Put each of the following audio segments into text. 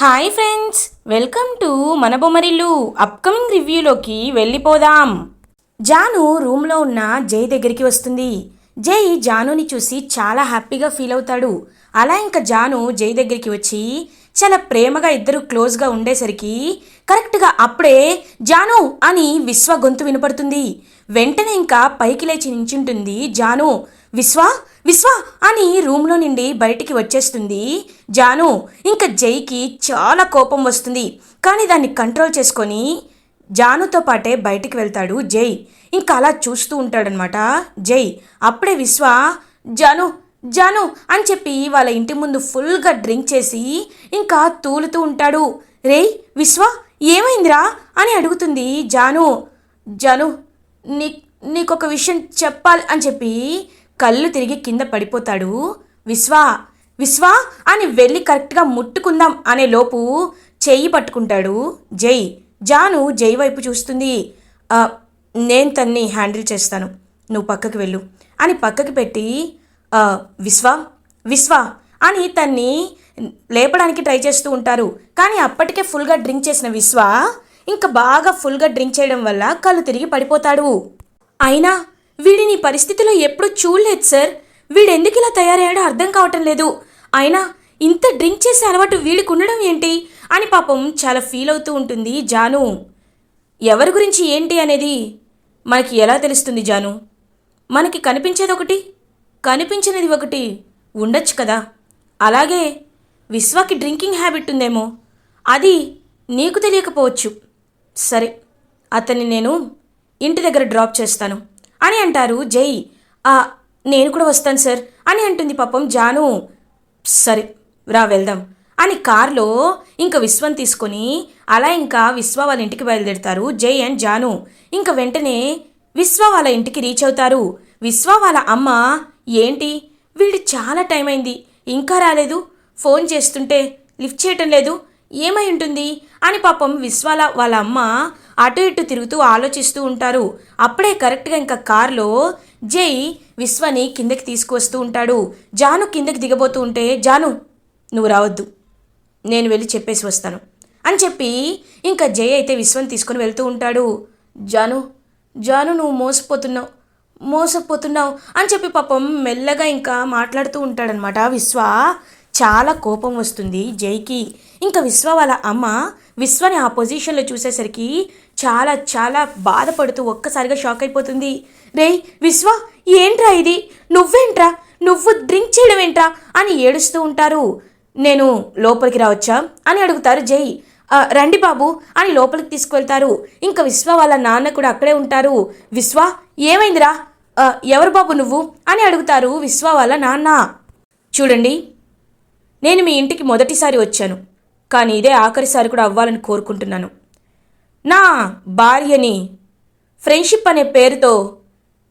Hi friends welcome to మన Bommarillu upcoming రివ్యూలోకి వెళ్ళిపోదాం. జాను రూమ్లో ఉన్న జై దగ్గరికి వస్తుంది. జై జానుని చూసి చాలా హ్యాపీగా ఫీల్ అవుతాడు. అలా ఇంకా జాను జై దగ్గరికి వచ్చి చాలా ప్రేమగా ఇద్దరు క్లోజ్గా ఉండేసరికి కరెక్ట్గా అప్పుడే జాను అని విశ్వ గొంతు వినపడుతుంది. వెంటనే ఇంకా పైకి లేచి నించుంటుంది జాను. విశ్వ విశ్వ అని రూమ్లో నుండి బయటికి వచ్చేస్తుంది జాను. ఇంకా జైకి చాలా కోపం వస్తుంది. కానీ దాన్ని కంట్రోల్ చేసుకొని జానుతో పాటే బయటికి వెళ్తాడు జై. ఇంకా అలా చూస్తూ ఉంటాడనమాట జై. అప్పుడే విశ్వ జాను జాను అని చెప్పి వాళ్ళ ఇంటి ముందు ఫుల్గా డ్రింక్ చేసి ఇంకా తూలుతూ ఉంటాడు. రేయ్ విశ్వ ఏమైందిరా అని అడుగుతుంది జాను. జాను నీ నీకొక విషయం చెప్పాలి అని చెప్పి కళ్ళు తిరిగి కింద పడిపోతాడు. విశ్వ విశ్వ అని వెళ్ళి కరెక్ట్గా ముట్టుకుందాం అనే లోపు చెయ్యి పట్టుకుంటాడు. జై జాను జై వైపు చూస్తుంది. నేను తన్ని హ్యాండిల్ చేస్తాను. నువ్వు పక్కకి వెళ్ళు అని పక్కకి పెట్టి విశ్వ విశ్వ అని తన్ని లేపడానికి ట్రై చేస్తూ ఉంటారు. కానీ అప్పటికే ఫుల్గా డ్రింక్ చేసిన విశ్వ ఇంకా బాగా ఫుల్గా డ్రింక్ చేయడం వల్ల కళ్ళు తిరిగి పడిపోతాడు. అయినా వీడిని పరిస్థితిలో ఎప్పుడు చూడలేదు సార్. వీడెందుకు ఇలా తయారయ్యాడో అర్థం కావటం లేదు. అయినా ఇంత డ్రింక్ చేసే అలవాటు వీడికి ఉండడం ఏంటి? అని పాపం చాలా ఫీల్ అవుతూ ఉంటుంది జాను. ఎవరి గురించి ఏంటి అనేది మనకి ఎలా తెలుస్తుంది జాను? మనకి కనిపించేది ఒకటి కనిపించినది ఒకటి ఉండొచ్చు కదా. అలాగే విశ్వకి డ్రింకింగ్ హ్యాబిట్ ఉందేమో అది నీకు తెలియకపోవచ్చు. సరే అతన్ని నేను ఇంటి దగ్గర డ్రాప్ చేస్తాను. అని అంటారు. జై "ఆ, నేను కూడా వస్తాను సార్ అని అంటుంది పాపం జాను. సరే రా వెళ్దాం అని కార్లో ఇంకా విశ్వం తీసుకొని అలా ఇంకా విశ్వ వాళ్ళ ఇంటికి బయలుదేరుతారు జై అండ్ జాను. ఇంకా వెంటనే విశ్వ వాళ్ళ ఇంటికి రీచ్ అవుతారు. విశ్వ వాళ్ళ అమ్మ ఏంటి? వీడు చాలా టైం అయింది. ఇంకా రాలేదు. ఫోన్ చేస్తుంటే లిఫ్ట్ చేయటం లేదు. ఏమై ఉంటుంది? అని పాపం విశ్వాల వాళ్ళ అమ్మ అటు ఇటు తిరుగుతూ ఆలోచిస్తూ ఉంటారు. అప్పుడే కరెక్ట్గా ఇంకా కారులో జై విశ్వని కిందకి తీసుకువస్తూ ఉంటాడు. జాను కిందకి దిగబోతూ ఉంటే జాను నువ్వు రావద్దు. నేను వెళ్ళి చెప్పేసి వస్తాను. అని చెప్పి ఇంకా జై అయితే విశ్వం తీసుకొని వెళ్తూ ఉంటాడు. జాను జాను నువ్వు మోసపోతున్నావు మోసపోతున్నావు అని చెప్పి పాపం మెల్లగా ఇంకా మాట్లాడుతూ ఉంటాడనమాట విశ్వ చాలా కోపం వస్తుంది జైకి. ఇంకా విశ్వ వాళ్ళ అమ్మ విశ్వని ఆ పొజిషన్లో చూసేసరికి చాలా చాలా బాధపడుతూ ఒక్కసారిగా షాక్ అయిపోతుంది. రేయ్ విశ్వ ఏంట్రా ఇది? నువ్వేంట్రా? నువ్వు డ్రింక్ చేయడం ఏంట్రా? అని ఏడుస్తూ ఉంటారు. నేను లోపలికి రావచ్చా? అని అడుగుతారు జై. రండి బాబు అని లోపలికి తీసుకువెళ్తారు. ఇంకా విశ్వ వాళ్ళ నాన్న కూడా అక్కడే ఉంటారు. విశ్వ ఏమైందిరా? ఎవరు బాబు నువ్వు? అని అడుగుతారు విశ్వ వాళ్ళ నాన్న. చూడండి నేను మీ ఇంటికి మొదటిసారి వచ్చాను. కానీ ఇదే ఆఖరిసారి కూడా అవ్వాలని కోరుకుంటున్నాను. నా భార్యని ఫ్రెండ్షిప్ అనే పేరుతో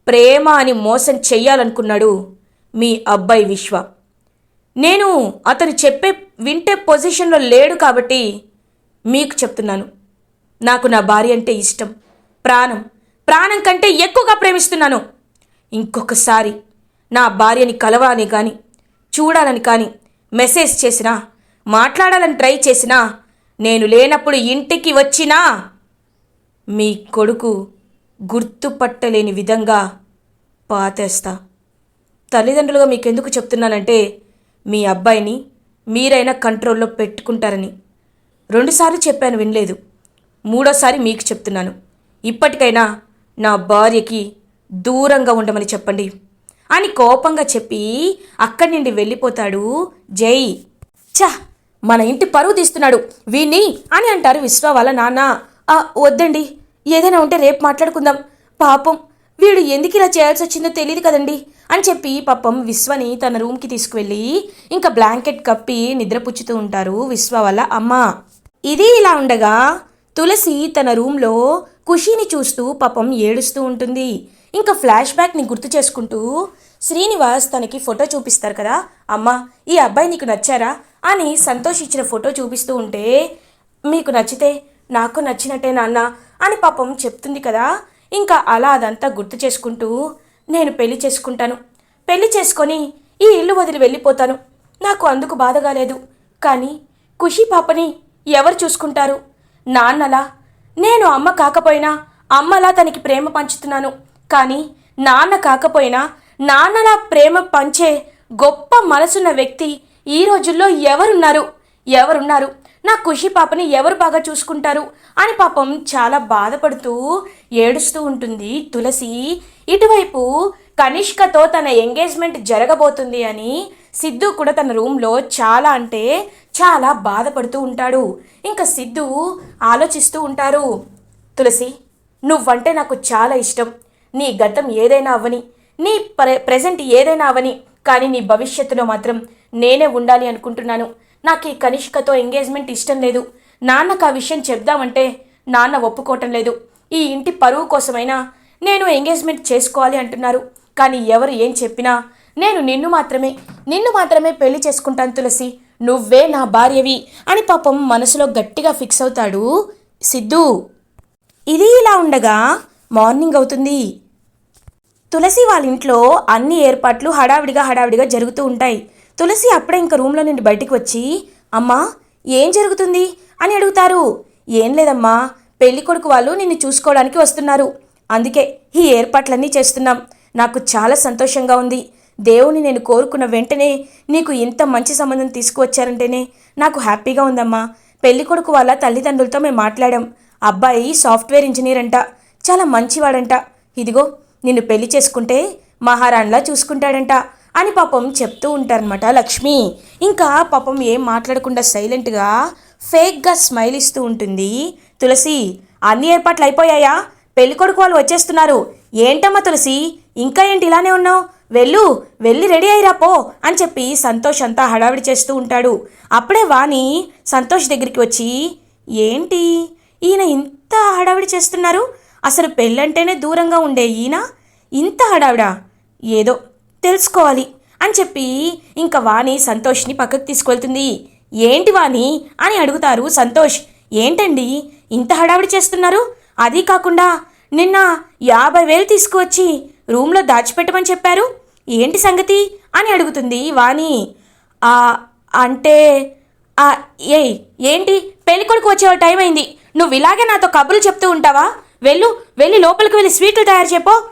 ప్రేమ అని మోసం చెయ్యాలనుకున్నాడు మీ అబ్బాయి విశ్వ. నేను అతను చెప్పే వింటే పొజిషన్లో లేడు కాబట్టి మీకు చెప్తున్నాను. నాకు నా భార్య అంటే ఇష్టం ప్రాణం. ప్రాణం కంటే ఎక్కువగా ప్రేమిస్తున్నాను. ఇంకొకసారి నా భార్యని కలవాలని కానీ చూడాలని కానీ మెసేజ్ చేసినా మాట్లాడాలని ట్రై చేసినా నేను లేనప్పుడు ఇంటికి వచ్చినా మీ కొడుకు గుర్తుపట్టలేని విధంగా పాతేస్తా. తల్లిదండ్రులుగా మీకెందుకు చెప్తున్నానంటే మీ అబ్బాయిని మీరైనా కంట్రోల్లో పెట్టుకుంటారని. రెండుసార్లు చెప్పాను వినలేదు. మూడోసారి మీకు చెప్తున్నాను. ఇప్పటికైనా నా భార్యకి దూరంగా ఉండమని చెప్పండి. అని కోపంగా చెప్పి అక్కడి నుండి వెళ్ళిపోతాడు జై. చా మన ఇంటి పరువు తీస్తున్నాడు. వీణ్ణి అని అంటారు విశ్వ వాళ్ళ నాన్న. వద్దండి. ఏదైనా ఉంటే రేపు మాట్లాడుకుందాం. పాపం వీడు ఎందుకు ఇలా చేయాల్సి వచ్చిందో తెలియదు కదండి అని చెప్పి పాపం విశ్వని తన రూమ్కి తీసుకువెళ్ళి ఇంకా బ్లాంకెట్ కప్పి నిద్రపుచ్చుతూ ఉంటారు విశ్వ వాళ్ళ అమ్మ. ఇది ఇలా ఉండగా తులసి తన రూమ్లో ఖుషీని చూస్తూ పాపం ఏడుస్తూ ఉంటుంది. ఇంకా ఫ్లాష్ బ్యాక్ని గుర్తు చేసుకుంటూ శ్రీనివాస్ తనకి ఫోటో చూపిస్తారు కదా. అమ్మ ఈ అబ్బాయి నీకు నచ్చారా? అని సంతోష్ ఇచ్చిన ఫోటో చూపిస్తూ ఉంటే మీకు నచ్చితే నాకు నచ్చినట్టే నాన్న అని పాపం చెప్తుంది కదా. ఇంకా అలా అదంతా గుర్తు చేసుకుంటూ నేను పెళ్ళి చేసుకుంటాను. పెళ్ళి చేసుకొని ఈ ఇల్లు వదిలి వెళ్ళిపోతాను. నాకు అందుకు బాధగా లేదు. కానీ ఖుషి పాపని ఎవరు చూసుకుంటారు? నాన్నలా? నేను అమ్మ కాకపోయినా అమ్మలా తనకి ప్రేమ పంచుతున్నాను. కానీ నాన్న కాకపోయినా నాన్నలా ప్రేమ పంచే గొప్ప మనసున్న వ్యక్తి ఈ రోజుల్లో ఎవరున్నారు? ఎవరున్నారు? నా ఖుషి పాపని ఎవరు బాగా చూసుకుంటారు? అని పాపం చాలా బాధపడుతూ ఏడుస్తూ ఉంటుంది తులసి. ఇటువైపు కనిష్కతో తన ఎంగేజ్మెంట్ జరగబోతుంది అని సిద్ధు కూడా తన రూమ్లో చాలా అంటే చాలా బాధపడుతూ ఉంటాడు. ఇంకా సిద్ధు ఆలోచిస్తూ ఉంటారు తులసి నువ్వంటే నాకు చాలా ఇష్టం. నీ గతం ఏదైనా అవ్వని నీ ప్రె ప్రజెంట్ ఏదైనా అవని కానీ నీ భవిష్యత్తులో మాత్రం నేనే ఉండాలి అనుకుంటున్నాను. నాకు ఈ కనిష్కతో ఎంగేజ్మెంట్ ఇష్టం లేదు. నాన్నకు ఆ విషయం చెప్దామంటే నాన్న ఒప్పుకోవటం లేదు. ఈ ఇంటి పరువు కోసమైనా నేను ఎంగేజ్మెంట్ చేసుకోవాలి అంటున్నారు. కానీ ఎవరు ఏం చెప్పినా నేను నిన్ను మాత్రమే నిన్ను మాత్రమే పెళ్ళి చేసుకుంటాను తులసి. నువ్వే నా భార్యవి అని పాపం మనసులో గట్టిగా ఫిక్స్ అవుతాడు సిద్ధు. ఇది ఇలా ఉండగా మార్నింగ్ అవుతుంది. తులసి వాళ్ళ ఇంట్లో అన్ని ఏర్పాట్లు హడావిడిగా హడావిడిగా జరుగుతూ ఉంటాయి. తులసి అప్పుడే ఇంక రూమ్లో నుండి బయటికి వచ్చి అమ్మా ఏం జరుగుతుంది? అని అడుగుతారు. ఏం లేదమ్మా పెళ్ళి కొడుకు వాళ్ళు నిన్ను చూసుకోవడానికి వస్తున్నారు. అందుకే ఈ ఏర్పాట్లన్నీ చేస్తున్నాం. నాకు చాలా సంతోషంగా ఉంది. దేవుని నేను కోరుకున్న వెంటనే నీకు ఇంత మంచి సంబంధం తీసుకువచ్చారంటేనే నాకు హ్యాపీగా ఉందమ్మా. పెళ్ళి కొడుకు వాళ్ళ తల్లిదండ్రులతో మేము మాట్లాడాం. అబ్బాయి సాఫ్ట్వేర్ ఇంజనీర్ అంట. చాలా మంచివాడంట. ఇదిగో నిన్ను పెళ్ళి చేసుకుంటే మహారాణిలా చూసుకుంటాడంట. అని పాపం చెప్తూ ఉంటారనమాట లక్ష్మి ఇంకా పాపం ఏం మాట్లాడకుండా సైలెంట్గా ఫేక్గా స్మైల్ ఇస్తూ ఉంటుంది. తులసి అన్ని ఏర్పాట్లు అయిపోయాయా? పెళ్ళికొడుకు వాళ్ళు వచ్చేస్తున్నారు. ఏంటమ్మా తులసి ఇంకా ఏంటి ఇలానే ఉన్నావు? వెళ్ళు వెళ్ళి రెడీ అయ్యిరా పో అని చెప్పి సంతోష్ అంతా హడావిడి చేస్తూ ఉంటాడు. అప్పుడే వాణి సంతోష్ దగ్గరికి వచ్చి ఏంటి? ఈయన ఇంత హడావిడి చేస్తున్నారు? అసలు పెళ్ళంటేనే దూరంగా ఉండే ఈయన? ఇంత హడావిడా? ఏదో తెలుసుకోవాలి అని చెప్పి ఇంకా వాణి సంతోష్ని పక్కకు తీసుకెళ్తుంది. ఏంటి వాణి అని అడుగుతారు సంతోష్. ఏంటండి ఇంత హడావిడి చేస్తున్నారు? అది కాకుండా నిన్న యాభై వేలు తీసుకువచ్చి రూమ్లో దాచిపెట్టమని చెప్పారు. ఏంటి సంగతి అని అడుగుతుంది వాణి. "ఆ, అంటే "ఆ, ఏయ్ ఏంటి? పెళ్ళికొడుకు వచ్చే టైం అయింది. నువ్వు ఇలాగే నాతో కబుర్లు చెప్తూ ఉంటావా? వెళ్ళు వెళ్ళి లోపలికి వెళ్ళి స్వీట్లు తయారు చెప్పో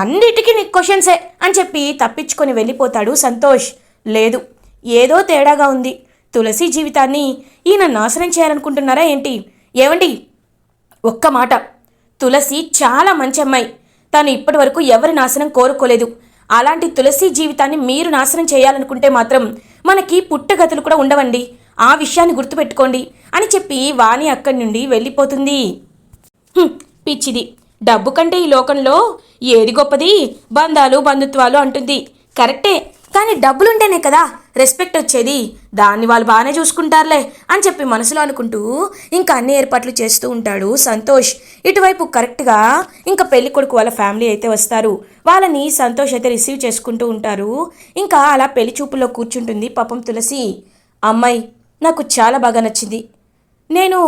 అన్నిటికీ నీకు క్వశ్చన్సే అని చెప్పి తప్పించుకొని వెళ్ళిపోతాడు సంతోష్. లేదు ఏదో తేడాగా ఉంది. తులసి జీవితాన్ని ఈయన నాశనం చేయాలనుకుంటున్నారా ఏంటి? ఏమండి ఒక్క మాట. తులసి చాలా మంచి అమ్మాయి. తను ఇప్పటి వరకు ఎవరి నాశనం కోరుకోలేదు. అలాంటి తులసి జీవితాన్ని మీరు నాశనం చేయాలనుకుంటే మాత్రం మనకి పుట్టగతులు కూడా ఉండవండి. ఆ విషయాన్ని గుర్తుపెట్టుకోండి అని చెప్పి వాణి అక్కడి నుండి వెళ్ళిపోతుంది. పిచ్చిది. డబ్బు కంటే ఈ లోకంలో ఏది గొప్పది? బంధాలు బంధుత్వాలు అంటుంది. కరెక్టే. కానీ డబ్బులుంటేనే కదా రెస్పెక్ట్ వచ్చేది. దాన్ని వాళ్ళు బాగానే చూసుకుంటారులే అని చెప్పి మనసులో అనుకుంటూ ఇంకా అన్ని ఏర్పాట్లు చేస్తూ ఉంటాడు సంతోష్. ఇటువైపు కరెక్ట్గా ఇంకా పెళ్ళి కొడుకు వాళ్ళ ఫ్యామిలీ అయితే వస్తారు. వాళ్ళని సంతోష్ అయితే రిసీవ్ చేసుకుంటూ ఉంటారు. ఇంకా అలా పెళ్ళి చూపుల్లో కూర్చుంటుంది పాపం తులసి. అమ్మాయి నాకు చాలా బాగా నచ్చింది. నేను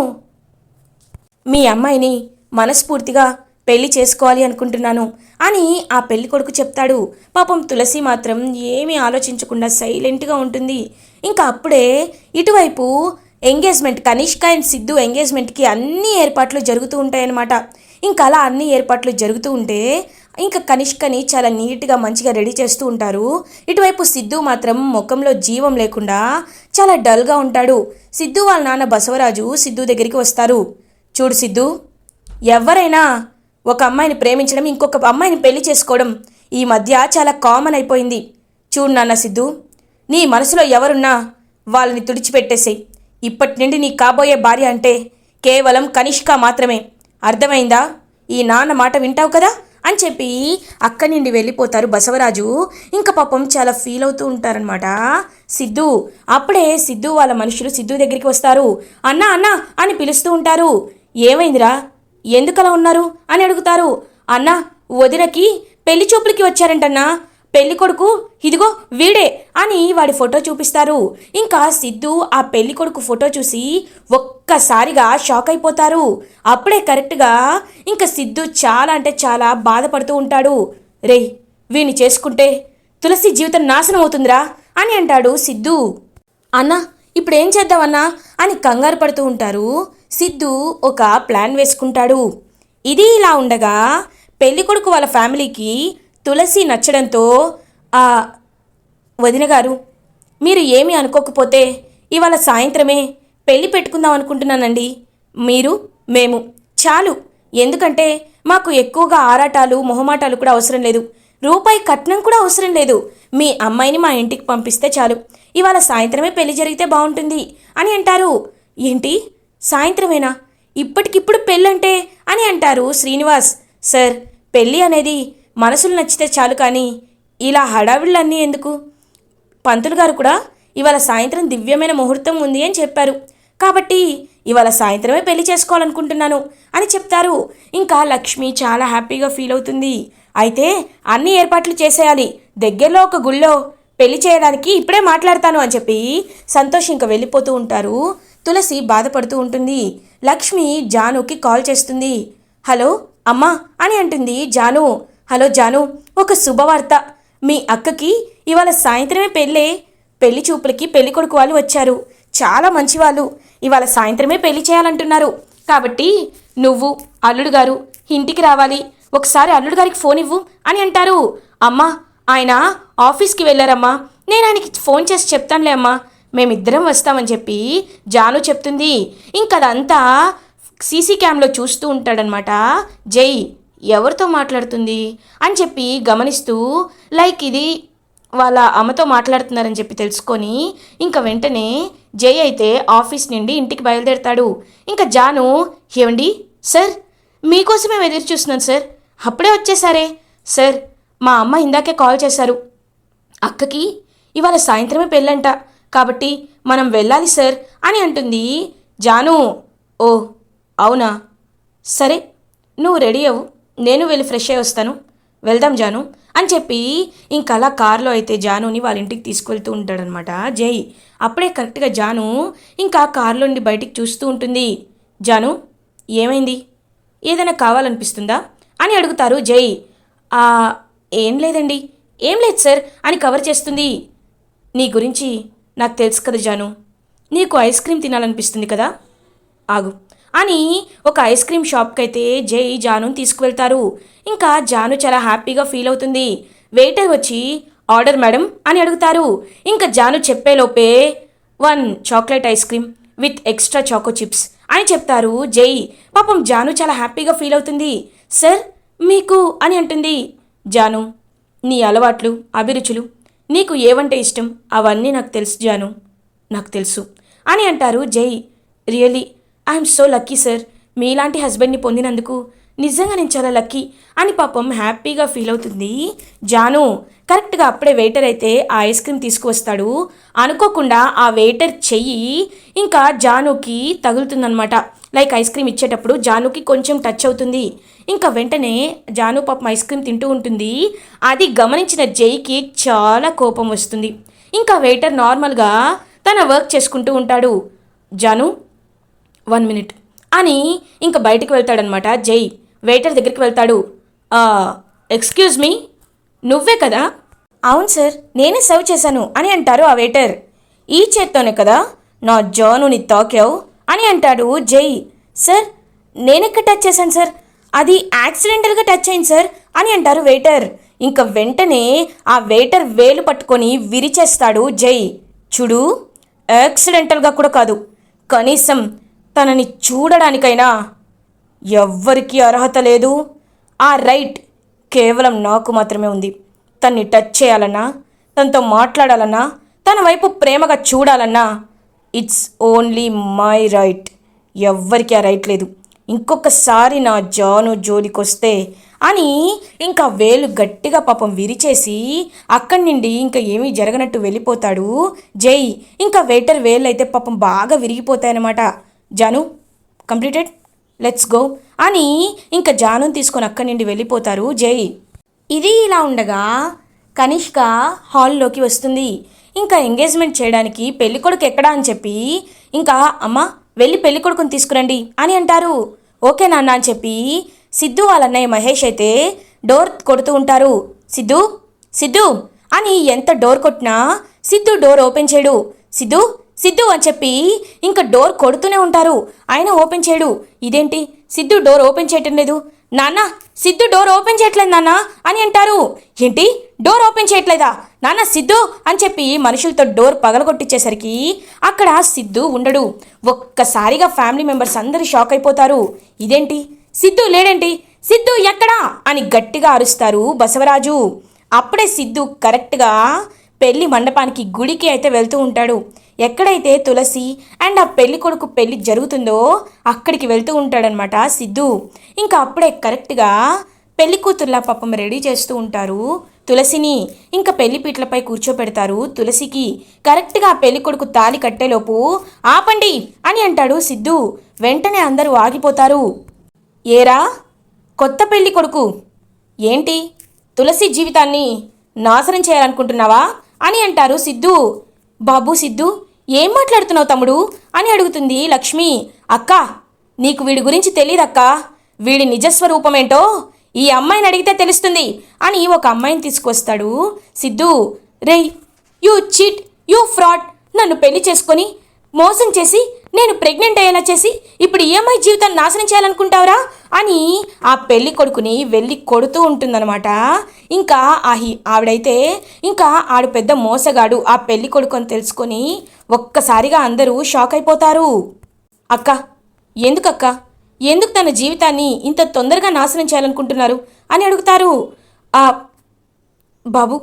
మీ అమ్మాయిని మనస్ఫూర్తిగా పెళ్ళి చేసుకోవాలి అనుకుంటున్నాను అని ఆ పెళ్ళి కొడుకు చెప్తాడు. పాపం తులసి మాత్రం ఏమీ ఆలోచించకుండా సైలెంట్గా ఉంటుంది. ఇంకా అప్పుడే ఇటువైపు ఎంగేజ్మెంట్ కనిష్క అండ్ సిద్ధు ఎంగేజ్మెంట్కి అన్ని ఏర్పాట్లు జరుగుతూ ఉంటాయన్నమాట. ఇంకా అలా అన్ని ఏర్పాట్లు జరుగుతూ ఉంటే ఇంకా కనిష్కని చాలా నీట్గా మంచిగా రెడీ చేస్తూ ఉంటారు. ఇటువైపు సిద్ధు మాత్రం ముఖంలో జీవం లేకుండా చాలా డల్గా ఉంటాడు. సిద్ధు వాళ్ళ నాన్న బసవరాజు సిద్ధు దగ్గరికి వస్తారు. చూడు సిద్ధు ఎవరైనా ఒక అమ్మాయిని ప్రేమించడం ఇంకొక అమ్మాయిని పెళ్ళి చేసుకోవడం ఈ మధ్య చాలా కామన్ అయిపోయింది. చూడు నాన్న సిద్ధు నీ మనసులో ఎవరున్నా వాళ్ళని తుడిచిపెట్టేసేయ్ ఇప్పటి నుండి నీ కాబోయే భార్య అంటే కేవలం కనిష్క మాత్రమే. అర్థమైందా? ఈ నాన్న మాట వింటావు కదా? అని చెప్పి అక్కడి నుండి వెళ్ళిపోతారు బసవరాజు. ఇంకా పాపం చాలా ఫీల్ అవుతూ ఉంటారనమాట సిద్ధు అప్పుడే సిద్ధు వాళ్ళ మనుషులు సిద్ధు దగ్గరికి వస్తారు. అన్నా అన్నా అని పిలుస్తూ ఉంటారు. ఏమైందిరా? ఎందుకలా ఉన్నారు? అని అడుగుతారు. అన్నా వదినకి పెళ్ళి చూపులకి వచ్చారంటన్నా. పెళ్ళి కొడుకు ఇదిగో వీడే అని వాడి ఫోటో చూపిస్తారు. ఇంకా సిద్ధు ఆ పెళ్ళి కొడుకు ఫోటో చూసి ఒక్కసారిగా షాక్ అయిపోతారు. అప్పుడే కరెక్ట్గా ఇంకా సిద్ధు చాలా అంటే చాలా బాధపడుతూ ఉంటాడు. రే వీణ్ణి చేసుకుంటే తులసి జీవితం నాశనం అవుతుందిరా అని అంటాడు సిద్ధు. అన్నా ఇప్పుడు ఏం చేద్దామన్నా అని కంగారు పడుతూ ఉంటారు. సిద్ధు ఒక ప్లాన్ వేసుకుంటాడు. ఇది ఇలా ఉండగా పెళ్ళికొడుకు వాళ్ళ ఫ్యామిలీకి తులసి నచ్చడంతో ఆ వదిన గారు మీరు ఏమి అనుకోకపోతే ఇవాళ సాయంత్రమే పెళ్ళి పెట్టుకుందాం అనుకుంటున్నానండి. మీరు మేము చాలు. ఎందుకంటే మాకు ఎక్కువగా ఆరాటాలు మొహమాటాలు కూడా అవసరం లేదు. రూపాయి కట్నం కూడా అవసరం లేదు. మీ అమ్మాయిని మా ఇంటికి పంపిస్తే చాలు. ఇవాళ సాయంత్రమే పెళ్ళి జరిగితే బాగుంటుంది అని అంటారు. ఏంటి? సాయంత్రమేనా? ఇప్పటికిప్పుడు పెళ్ళంటే? అని అంటారు శ్రీనివాస్. సార్ పెళ్ళి అనేది మనసులు నచ్చితే చాలు కానీ ఇలా హడావిళ్ళన్నీ ఎందుకు? పంతులు గారు కూడా ఇవాళ సాయంత్రం దివ్యమైన ముహూర్తం ఉంది అని చెప్పారు. కాబట్టి ఇవాళ సాయంత్రమే పెళ్ళి చేసుకోవాలనుకుంటున్నాను అని చెప్తారు. ఇంకా లక్ష్మి చాలా హ్యాపీగా ఫీల్ అవుతుంది. అయితే అన్ని ఏర్పాట్లు చేసేయాలి. దగ్గరలో ఒక గుళ్ళో పెళ్ళి చేయడానికి ఇప్పుడే మాట్లాడతాను అని చెప్పి సంతోష్ ఇంకా వెళ్ళిపోతూ ఉంటారు. తులసి బాధపడుతూ ఉంటుంది. లక్ష్మి జానుకి కాల్ చేస్తుంది. హలో అమ్మా అని అంటుంది జాను. హలో జాను ఒక శుభవార్త. మీ అక్కకి ఇవాళ సాయంత్రమే పెళ్ళే. పెళ్ళి చూపులకి పెళ్ళి కొడుకు వాళ్ళు వచ్చారు. చాలా మంచి వాళ్ళు ఇవాళ సాయంత్రమే పెళ్ళి చేయాలంటున్నారు. కాబట్టి నువ్వు అల్లుడు గారు ఇంటికి రావాలి. ఒకసారి అల్లుడు గారికి ఫోన్ ఇవ్వు అని అంటారు. అమ్మా ఆయన ఆఫీస్కి వెళ్ళారమ్మా. నేను ఆయనకి ఫోన్ చేసి చెప్తానులే అమ్మా. మేమిద్దరం వస్తామని చెప్పి జాను చెప్తుంది. ఇంకదంతా సీసీ క్యామ్లో చూస్తూ ఉంటాడనమాట జై ఎవరితో మాట్లాడుతుంది? అని చెప్పి గమనిస్తూ లైక్ ఇది వాళ్ళ అమ్మతో మాట్లాడుతున్నారని చెప్పి తెలుసుకొని ఇంకా వెంటనే జై అయితే ఆఫీస్ నుండి ఇంటికి బయలుదేరతాడు. ఇంకా జాను ఏమండి సార్ మీకోసమే ఎదురు చూస్తున్నాను సార్. అప్పుడే వచ్చేసారే. సార్ మా అమ్మ ఇందాకే కాల్ చేశారు. అక్కకి ఇవాళ సాయంత్రమే పెళ్ళంట. కాబట్టి మనం వెళ్ళాలి సార్ అని అంటుంది. జాను ఓ అవునా? సరే నువ్వు రెడీ అవ్వు. నేను వెళ్ళి ఫ్రెష్ అయ్యి వస్తాను. వెళ్దాం జాను అని చెప్పి ఇంకలా అలా కారులో అయితే జానుని వాళ్ళ ఇంటికి తీసుకువెళ్తూ ఉంటాడనమాట జై అప్పుడే కరెక్ట్గా జాను ఇంకా కారులో నుండి బయటికి చూస్తూ ఉంటుంది. జాను ఏమైంది? ఏదైనా కావాలనిపిస్తుందా? అని అడుగుతారు జై. ఏం లేదండి. ఏం లేదు సార్ అని కవర్ చేస్తుంది. నీ గురించి నాకు తెలుసు కదా జాను. నీకు ఐస్ క్రీమ్ తినాలనిపిస్తుంది కదా? ఆగు. అని ఒక ఐస్ క్రీమ్ షాప్కి అయితే జై జాను తీసుకువెళ్తారు. ఇంకా జాను చాలా హ్యాపీగా ఫీల్ అవుతుంది. వెయిటర్ వచ్చి ఆర్డర్ మేడం అని అడుగుతారు. ఇంకా Janu చెప్పేలోపే one chocolate ice cream with extra choco chips అని చెప్తారు జై. పాపం జాను చాలా హ్యాపీగా ఫీల్ అవుతుంది. సార్ మీకు అని అంటుంది జాను. నీ అలవాట్లు అభిరుచులు నీకు ఏవంటే ఇష్టం? అవన్నీ నాకు తెలుసు జాను. నాకు తెలుసు. అని అంటారు Jai. Really I'm so lucky sir. మీలాంటి హస్బెండ్ని పొందినందుకు నిజంగా నేను చాలా లక్కీ అని పాపం హ్యాపీగా ఫీల్ అవుతుంది. జాను కరెక్ట్గా అప్పుడే వెయిటర్ అయితే ఆ ఐస్ క్రీమ్ తీసుకువస్తాడు. అనుకోకుండా ఆ వెయిటర్ చెయ్యి ఇంకా జానుకి తగులుతుందనమాట లైక్ ఐస్ క్రీమ్ ఇచ్చేటప్పుడు జానుకి కొంచెం టచ్ అవుతుంది. ఇంకా వెంటనే జాను పాపం ఐస్ క్రీమ్ తింటూ ఉంటుంది. అది గమనించిన జైకి చాలా కోపం వస్తుంది. ఇంకా వెయిటర్ నార్మల్గా తన వర్క్ చేసుకుంటూ ఉంటాడు. జాను వన్ మినిట్ అని ఇంకా బయటికి వెళ్తాడనమాట జై. వెయిటర్ దగ్గరికి వెళ్తాడు. ఎక్స్క్యూజ్ మీ నువ్వే కదా? అవును సార్ నేనే సర్వ్ చేశాను అని అంటారు ఆ వెయిటర్. ఈ చేత్తోనే కదా నా జానుని తాకావు అని అంటాడు జై సార్ నేనెక్కడ టచ్ చేశాను సార్? అది యాక్సిడెంటల్గా టచ్ అయింది సార్ అని అంటారు వెయిటర్. ఇంకా వెంటనే ఆ వెయిటర్ వేలు పట్టుకొని విరిచేస్తాడు జై చూడు యాక్సిడెంటల్గా కూడా కాదు కనీసం తనని చూడడానికైనా ఎవ్వరికీ అర్హత లేదు. ఆ రైట్ కేవలం నాకు మాత్రమే ఉంది. తన్ని టచ్ చేయాలన్నా తనతో మాట్లాడాలన్నా తన వైపు ప్రేమగా చూడాలన్నా ఇట్స్ ఓన్లీ మై రైట్. ఎవ్వరికి ఆ రైట్ లేదు. ఇంకొకసారి నా జాను జోలికొస్తే అని ఇంకా వేలు గట్టిగా పాపం విరిచేసి అక్కడి నుండి ఇంకా ఏమీ జరగనట్టు వెళ్ళిపోతాడు జై. ఇంకా వెయిటర్ వేలు అయితే పాపం బాగా విరిగిపోతాయన్నమాట. జాను కంప్లీటెడ్? లెట్స్ గో అని ఇంకా జాను తీసుకొని అక్కడి నుండి వెళ్ళిపోతారు జై. ఇది ఇలా ఉండగా కనిష్క హాల్లోకి వస్తుంది. ఇంకా ఎంగేజ్మెంట్ చేయడానికి పెళ్ళికొడుకు ఎక్కడా అని చెప్పి ఇంకా అమ్మ వెళ్ళి పెళ్ళికొడుకుని తీసుకురండి అని అంటారు. ఓకే నాన్న అని చెప్పి సిద్ధు వాళ్ళ అన్నయ్య మహేష్ అయితే డోర్ కొడుతూ ఉంటారు. సిద్ధు సిద్ధు అని ఎంత డోర్ కొట్టినా సిద్ధు డోర్ ఓపెన్ చేయడు. సిద్ధు సిద్ధు అని చెప్పి ఇంకా డోర్ కొడుతూనే ఉంటారు. ఆయన ఓపెన్ చేయడు. ఇదేంటి? సిద్ధు డోర్ ఓపెన్ చేయటం లేదు. నాన్న సిద్ధు డోర్ ఓపెన్ చేయట్లేదు నాన్న అని అంటారు. ఏంటి? డోర్ ఓపెన్ చేయట్లేదా? నాన్న సిద్ధు అని చెప్పి మనుషులతో డోర్ పగలగొట్టించేసరికి అక్కడ సిద్ధు ఉండడు. ఒక్కసారిగా ఫ్యామిలీ మెంబర్స్ అందరూ షాక్ అయిపోతారు. ఇదేంటి? సిద్ధు లేడేంటి? సిద్ధు ఎక్కడా? అని గట్టిగా అరుస్తారు బసవరాజు. అప్పుడే సిద్ధు కరెక్ట్గా పెళ్ళి మండపానికి గుడికి అయితే వెళ్తూ ఉంటాడు. ఎక్కడైతే తులసి అండ్ ఆ పెళ్ళి కొడుకు పెళ్ళి జరుగుతుందో అక్కడికి వెళ్తూ ఉంటాడనమాట సిద్ధు. ఇంకా అప్పుడే కరెక్ట్గా పెళ్ళి కూతుర్లా పాపం రెడీ చేస్తూ ఉంటారు తులసిని. ఇంకా పెళ్ళి పీటలపై కూర్చోపెడతారు తులసికి. కరెక్ట్గా ఆ పెళ్ళి కొడుకు తాలి కట్టేలోపు ఆపండి అని అంటాడు సిద్ధు. వెంటనే అందరూ ఆగిపోతారు. ఏరా కొత్త పెళ్ళి కొడుకు ఏంటి? తులసి జీవితాన్ని నాశనం చేయాలనుకుంటున్నావా? అని అంటారు సిద్ధు. బాబు సిద్ధు ఏం మాట్లాడుతున్నావు తమ్ముడు? అని అడుగుతుంది లక్ష్మి. అక్క నీకు వీడి గురించి తెలియదక్క వీడి నిజస్వరూపమేంటో ఈ అమ్మాయిని అడిగితే తెలుస్తుంది అని ఒక అమ్మాయిని తీసుకొస్తాడు సిద్ధు. రేయ్ యూ చీట్ యూ ఫ్రాడ్. నన్ను పెళ్ళి చేసుకొని మోసం చేసి నేను ప్రెగ్నెంట్ అయ్యేలా చేసి ఇప్పుడు ఈఎంఐ జీవితాన్ని నాశనం చేయాలనుకుంటావురా? అని ఆ పెళ్ళి కొడుకుని వెళ్ళి కొడుతూ ఉంటుందన్నమాట. ఇంకా ఆ హి- ఆవిడైతే ఇంకా ఆడు పెద్ద మోసగాడు ఆ పెళ్ళి కొడుకు అని తెలుసుకొని ఒక్కసారిగా అందరూ షాక్ అయిపోతారు. అక్క ఎందుకక్క? ఎందుకు తన జీవితాన్ని ఇంత తొందరగా నాశనం చేయాలనుకుంటున్నారు? అని అడుగుతారు. ఆ బాబు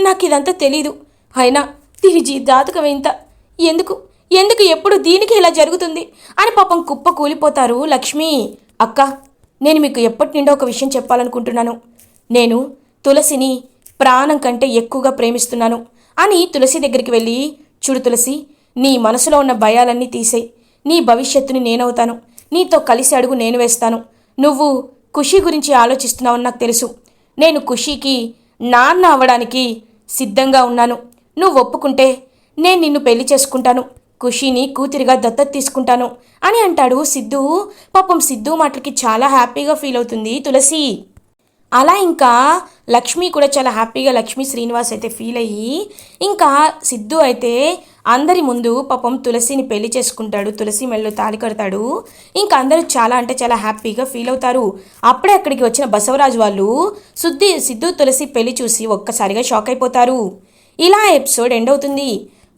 నాకు ఇదంతా తెలీదు. అయినా దీని జీ జాతకం ఎందుకు? ఎందుకు ఎప్పుడు దీనికి ఇలా జరుగుతుంది? అని పాపం కుప్ప కూలిపోతారు లక్ష్మి. అక్క నేను మీకు ఎప్పటి నుండో ఒక విషయం చెప్పాలనుకుంటున్నాను. నేను తులసిని ప్రాణం కంటే ఎక్కువగా ప్రేమిస్తున్నాను. అని తులసి దగ్గరికి వెళ్ళి చూడు తులసి నీ మనసులో ఉన్న భయాలన్నీ తీసేయి. నీ భవిష్యత్తుని నేనవుతాను. నీతో కలిసి అడుగు నేను వేస్తాను. నువ్వు ఖుషి గురించి ఆలోచిస్తున్నావని నాకు తెలుసు. నేను ఖుషీకి నాన్న అవ్వడానికి సిద్ధంగా ఉన్నాను. నువ్వు ఒప్పుకుంటే నేను నిన్ను పెళ్ళి చేసుకుంటాను. ఖుషీని కూతురిగా దత్తత తీసుకుంటాను అని అంటాడు సిద్ధు. పాపం సిద్ధు మాటలకి చాలా హ్యాపీగా ఫీల్ అవుతుంది. తులసి. అలా ఇంకా లక్ష్మి కూడా చాలా హ్యాపీగా లక్ష్మీ శ్రీనివాస్ అయితే ఫీల్ అయ్యి ఇంకా సిద్ధు అయితే అందరి ముందు పాపం తులసిని పెళ్ళి చేసుకుంటాడు. తులసి మెళ్ళు తాలి కడతాడు. ఇంకా అందరూ చాలా అంటే చాలా హ్యాపీగా ఫీల్ అవుతారు. అప్పుడే అక్కడికి వచ్చిన బసవరాజు వాళ్ళు సుద్ది సిద్ధు తులసి పెళ్ళి చూసి ఒక్కసారిగా షాక్ అయిపోతారు. ఇలా ఎపిసోడ్ ఎండ్ అవుతుంది.